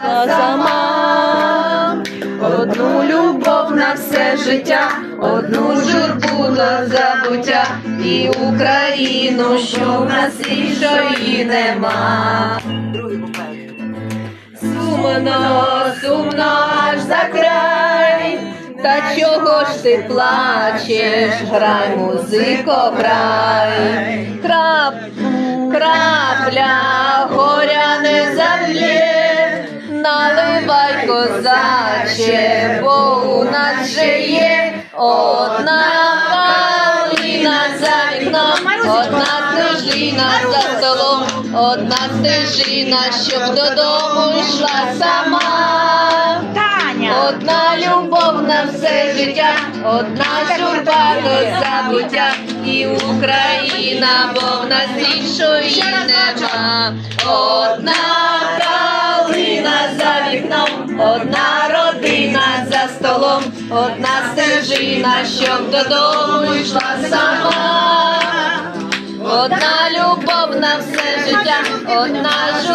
сама, одну любов на все життя, одну журбу на забуття і Україну, що в нас іншої нема. Сумно, сумно аж за край. Та чого ж ти плачеш? Грай, музико, грай. Крап, крапля горя козаче, бо у нас же є одна калина за вікном, одна стежина за столом, одна стежина, щоб додому йшла сама. Одна любов на все життя, одна журба до забуття, і Україна, бо в нас іншої нема. Одна калина за вікном, одна родина за столом, одна стежина, щоб додому йшла сама. Одна любов на все життя, одна журба.